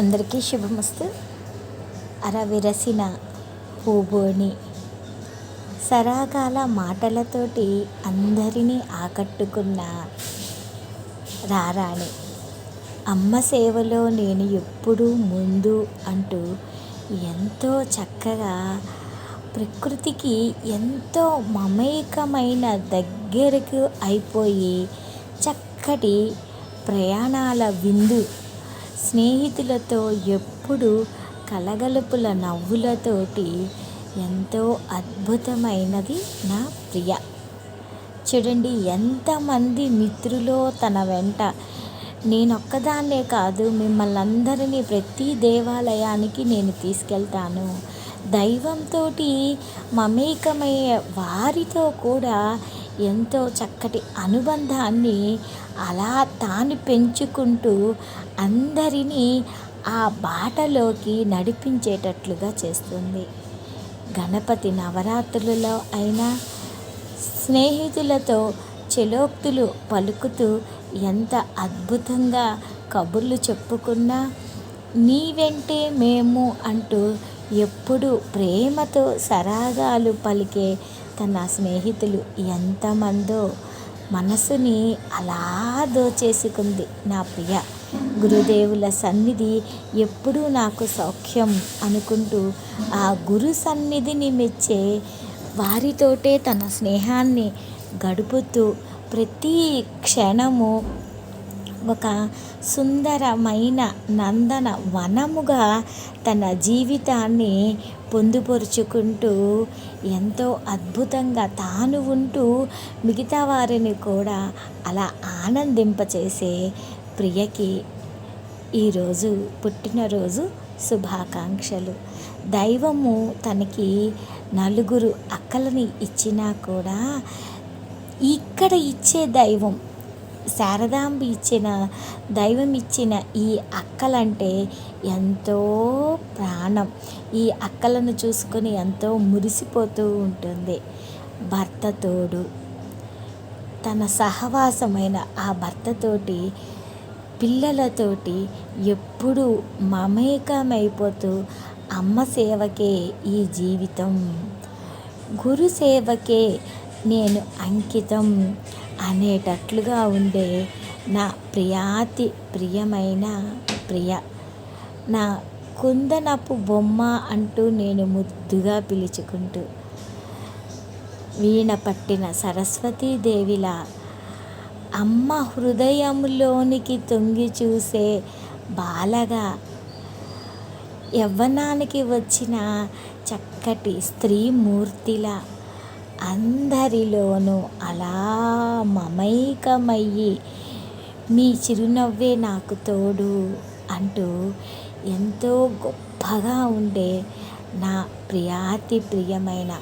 అందరికీ శుభమస్తు. అరవిరసిన పూబోని. సరాగాల మాటలతోటి అందరినీ ఆకట్టుకున్న రారాణి. అమ్మ సేవలో నేను ఎప్పుడూ ముందు అంటూ ఎంతో చక్కగా ప్రకృతికి ఎంతో మమేకమైన దగ్గరకు అయిపోయి చక్కటి ప్రయాణాల విందు స్నేహితులతో ఎప్పుడు కలగలుపుల నవ్వులతోటి ఎంతో అద్భుతమైనది నా ప్రియ. చూడండి ఎంతమంది మిత్రులో తన వెంట. నేనొక్కదాన్నే కాదు మిమ్మల్ని అందరినీ ప్రతి దేవాలయానికి నేను తీసుకెళ్తాను. దైవంతో మమేకమయ్యే వారితో కూడా ఎంతో చక్కటి అనుబంధాన్ని అలా తాను పెంచుకుంటూ అందరినీ ఆ బాటలోకి నడిపించేటట్లుగా చేస్తుంది. గణపతి నవరాత్రులలో అయినా స్నేహితులతో చెలోక్తులు పలుకుతూ ఎంత అద్భుతంగా కబుర్లు చెప్పుకున్నా నీ వెంటే మేము అంటూ ఎప్పుడు ప్రేమతో సరాగాలు పలికే తన స్నేహితులు ఎంతమందో మనసుని అలా దోచేసుకుంది నా ప్రియ. గురుదేవుల సన్నిధి ఎప్పుడూ నాకు సౌఖ్యం అనుకుంటూ ఆ గురు సన్నిధిని మెచ్చే వారితోటే తన స్నేహాన్ని గడుపుతూ ప్రతి క్షణము ఒక సుందరమైన నందన వనముగా తన జీవితాన్ని పొందుపరుచుకుంటూ ఎంతో అద్భుతంగా తాను ఉంటూ మిగతా వారిని కూడా అలా ఆనందింపచేసే ప్రియకి ఈరోజు పుట్టినరోజు శుభాకాంక్షలు. దైవము తనకి నలుగురు అక్కలని ఇచ్చినా కూడా ఇక్కడ ఇచ్చే దైవం శారదాంబ ఇచ్చిన దైవం ఇచ్చిన ఈ అక్కలంటే ఎంతో ప్రాణం. ఈ అక్కలను చూసుకొని ఎంతో మురిసిపోతూ ఉంటుంది. భర్త తోడు తన సహవాసమైన ఆ భర్తతోటి పిల్లలతోటి ఎప్పుడూ మమేకమైపోతూ అమ్మ సేవకే ఈ జీవితం. గురు సేవకే నేను అంకితం. అనేటట్లుగా ఉండే నా ప్రియాతి ప్రియమైన ప్రియ. నా కుందనపు బొమ్మ అంటూ నేను ముద్దుగా పిలుచుకుంటూ వీణ పట్టిన సరస్వతీదేవిలా అమ్మ హృదయంలోనికి తొంగి చూసే బాలగా యవ్వనానికి వచ్చిన చక్కటి స్త్రీమూర్తిలా అందరిలోనూ అలా మమైకమయ్యి మీ చిరునవ్వే నాకు తోడు అంటూ ఎంతో గొప్పగా ఉండే నా ప్రియాతి ప్రియమైన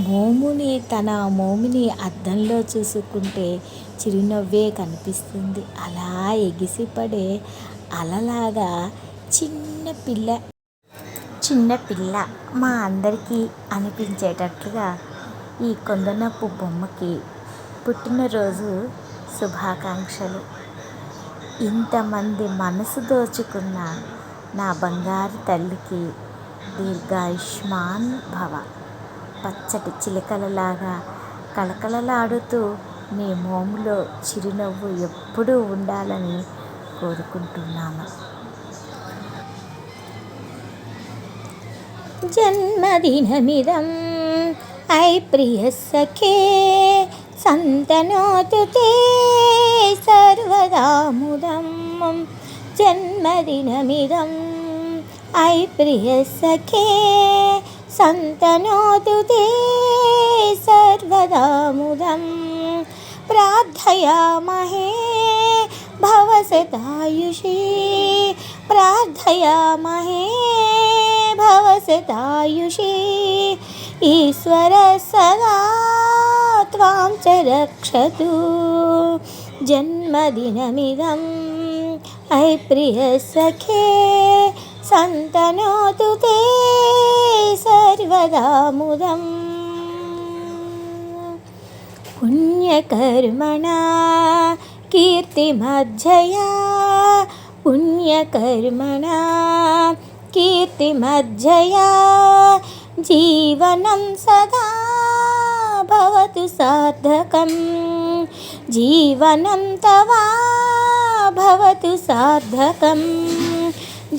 మోముని తన మోముని అద్దంలో చూసుకుంటే చిరునవ్వే కనిపిస్తుంది. అలా ఎగిసిపడే అలలాగా చిన్న పిల్ల చిన్న పిల్ల మా అందరికీ అనిపించేటట్లుగా ఈ కొందనపు బొమ్మకి పుట్టినరోజు శుభాకాంక్షలు. ఇంతమంది మనసు దోచుకున్న నా బంగారు తల్లికి దీర్ఘాయుష్మాన్ భవ. పచ్చటి చిలకలలాగా కళకళలాడుతూ మీ మోములో చిరునవ్వు ఎప్పుడూ ఉండాలని కోరుకుంటున్నాను. జన్మదినమిదం ఐ ప్రియ సఖే సంతనోతు తే సర్వదాముదం జన్మదినమిదం. ఐ ప్రియ సఖే సంతనోతు సర్వదాముదం. ప్రార్థయామహే భవసతాయుషీ ప్రార్థయామహే భవసతాయుషీ. ईश्वर सदा त्वां च रक्षतु। जन्मदिनमिदम् अयि प्रियसखे सन्तनोतु ते सर्वदा मुदम्। पुण्यकर्मणा कीर्तिमज्जया। पुण्यकर्मणा कीर्तिमज्जया जीवनं सदा भवतु सार्थकं जीवनं तव भवतु सार्थकं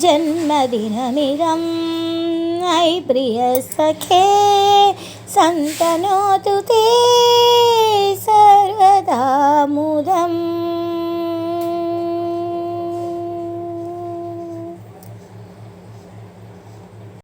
जन्मदिनमिदम् अयि प्रियसखे सन्तनोतु ते सर्व